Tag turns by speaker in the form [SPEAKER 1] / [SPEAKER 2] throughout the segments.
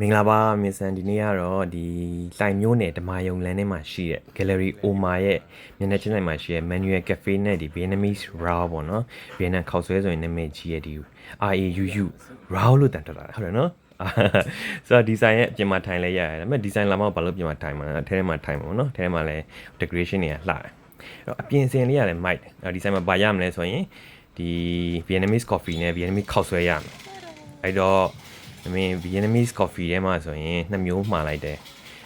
[SPEAKER 1] မင်္ဂလာပါမင်ဆန်ဒီနေ့ကတော့ဒီလိုင်မျိုးနယ်ဓမာယုံလမ်းထဲမှာရှိတဲ့ Gallery Oma ရဲ့မျက်နှာချင်းတိုင်းမှာရှိတဲ့ Manual Cafe နဲ့ဒီ Vietnamese Raw ပေါ့နော် Vietnam ခောက်ဆွဲဆိုရင်နာမည်ကြီးရဲ့ဒီ RAUU Raw လို့တန်ထွက်လာတာဟုတ်တယ်နော်အာဆိုတော့ဒီဇိုင်းရဲ့အပြင်မှာထိုင်လဲရတယ်ဒါပေမဲ့ဒီဇိုင်းလာမှဘာလို့ပြင်မှာထိုင်မှာလဲအထဲထဲမှာထိုင်မှာပေါ့နော်အထဲထဲမှာလဲ decoration တွေကလှတယ်အဲ့တော့အပြင်စင်လေးရတယ် mic အဲ့တော့ဒီဇိုင်းမှာဘာရမလဲဆိုရင်ဒီ Vietnamese coffee နဲ့ Vietnamese ခောက်ဆွဲရမယ်အဲ့တော့ I mean Vietnamese coffee ထဲမှာဆိုရင်နှစ်မျိုးမှာလိုက်တယ်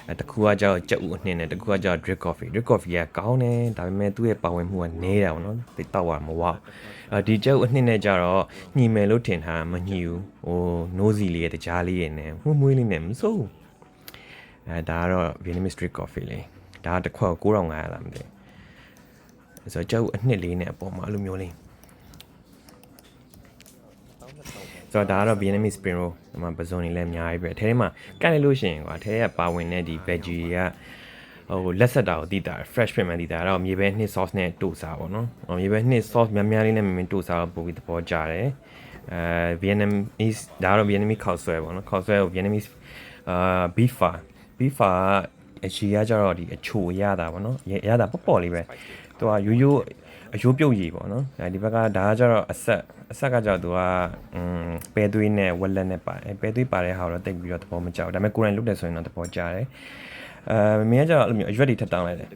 [SPEAKER 1] အဲတစ်ခုကကြောက်ကြက်ဥအနှင်းနဲ့တစ်ခုကကြောက် drip coffee drip coffee ကကောင်းတယ်ဒါပေမဲ့သူ့ရဲ့ပါဝင်မှုကနည်းတာပေါ့နော်သိတောက်ရမဝအဲဒီကြက်ဥအနှင်းနဲ့ကြတော့ညှီမယ်လို့ထင်ထားမညှီဘူးဟိုနိုးစီလေးရဲ့တကြားလေးရဲ့နဲ့မှုမွေးလေးနဲ့မစိုးဘူးအဲဒါကတော့ Vietnamese drip coffee လေဒါကတစ်ခွက်ကို9500လားမသိဘူးဆိုတော့ကြက်ဥအနှစ်လေးနဲ့အပေါ်မှာအဲ့လိုမျိုးလေး ဆိုတော့ဒါကတော့ Vietnamese spring roll ဒီမှာပဇွန်တွေလည်းအများကြီးပဲအဲထဲမှာကန့်လိုက်လို့ရှိရင်ကွာအဲထဲကပါဝင်တဲ့ဒီ veggie တွေကဟိုလက်ဆက်တာကိုတည်တာ fresh ဖြစ်မှန်တည်တာတော့မြေပဲနှစ် sauce နဲ့တို့စားပါတော့။ဟိုမြေပဲနှစ် sauce များများလေးနဲ့မင်းတို့စားပို့ပြီးသဘောကျတယ်။အဲ Vietnamese ဒါကတော့ Vietnamese ခောက်ဆွဲပေါ့နော်။ခောက်ဆွဲကို Vietnamese အာ beef fa beef fa အချီကကြတော့ဒီအချိုရတာပေါ့နော်။ရတာပေါ့ပေါ့လေးပဲ။ သူကရိုးရိုးအယိုးပြုတ်ရည်ပေါ့နော်အဲဒီဘက်ကဒါကကြတော့အဆက်အဆက်ကကြတော့သူကอืมပဲသွေးနဲ့ဝက်လက်နဲ့ပါတယ်ပဲသွေးပါတဲ့ဟာတော့တိတ်ပြီးတော့သဘောမကျဘူးဒါပေမဲ့ကိုယ်တိုင်လုပ်တယ်ဆိုရင်တော့သဘောကျတယ်အဲမင်းကကြတော့အဲ့လိုမျိုးအရွက်တွေထပ်တောင်းလိုက်တယ်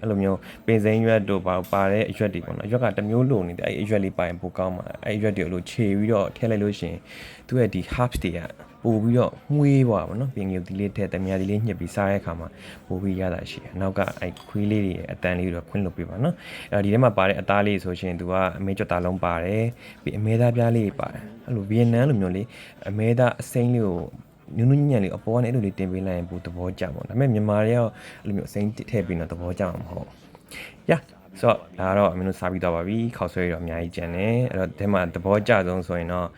[SPEAKER 1] အဲ့လိုမျိုးပင်စိမ်းရွက်တို့ပါပါတဲ့အရွက်တွေပေါ့နော်အရွက်ကတစ်မျိုးလိုနေတယ်အဲ့အရွက်လေးပါရင်ပိုကောင်းမှာအဲ့အရွက်တွေကိုလို့ခြေပြီးတော့ထည့်လိုက်လို့ရှိရင်သူ့ရဲ့ဒီ herbs တွေကပို့ပြီးတော့မှုေးသွားပါတော့။ပြင်ငယ်ဒီလေးထည့်တမယာဒီလေးညှစ်ပြီးစားတဲ့အခါမှာပို့ပြီးရတာရှိတယ်။နောက်ကအဲခွေးလေးတွေရဲ့အတန်လေးတွေခွင်းလုပ်ပေးပါနော်။အဲဒီထဲမှာပါတဲ့အသားလေးဆိုရှင်သူကအမဲကြွတာလုံးပါတယ်။ပြီးအမဲသားပြားလေးပါတယ်။အဲ့လိုဗီယက်နမ်လိုမျိုးလေးအမဲသားအစိမ်းလေးကို နူးနူးညံ့လေးအပေါ်ကနေအဲ့လိုလေးတင်ပေးလိုက်ရင်ပိုသဘောကျပေါ့။ဒါပေမဲ့မြန်မာတွေရောအဲ့လိုမျိုးအစိမ်းထည့်ပြီးတော့သဘောကျမှာမဟုတ်ဘူး။ Yeah ဆိုတော့ဒါကတော့အမင်းတို့စားပြီးတော့ပါပြီ။ခောက်ဆွဲရတော့အများကြီးကျန်တယ်။အဲ့တော့ဒီမှာသဘောကျဆုံးဆိုရင်တော့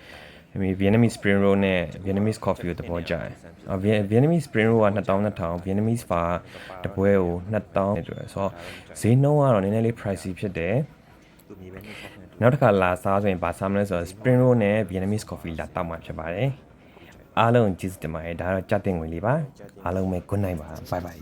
[SPEAKER 1] အမေ Vietnamese spring roll နဲ့ Vietnamese coffee ကိုသဘောကျတယ်။အော် Vietnamese spring roll က2200 Vietnamese pha တပွဲကို2000နဲ့တူတယ်ဆိုတော့ဈေးနှုန်းကတော့နည်းနည်းလေး pricey ဖြစ်တယ်။နောက်တစ်ခါလာစားဆိုရင်ဗာစားမလဲဆိုတော့ spring roll နဲ့ Vietnamese coffee လာတောက်မှဖြစ်ပါတယ်။ အားလုံးကျေးဇူးတင်ပါတယ်ဒါကတော့ကြက်တင်ငွေလေးပါအားလုံးပဲ good night ပါ bye bye